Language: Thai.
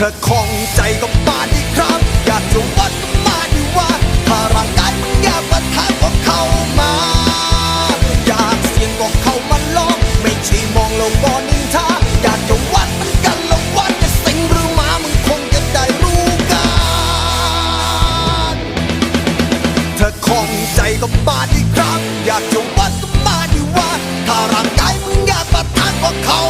เธอคงใจก็มาดีครับ อยากจะวัดมาดีว่าถ้าร่างกายมันอยากมาทานก็เข้ามา อยากเสียงก็เข้ามาลอง ไม่ใช่มองล้วอนินทาอยากจะวัดมันกันล้วัดจะสิงหรือมามึงคงจะได้รู้กันเธอคงใจก็มาดีครับ อยากจะวัดก็มาดีว่าถ้าร่างกายมึงอยากมาทางก็เข้า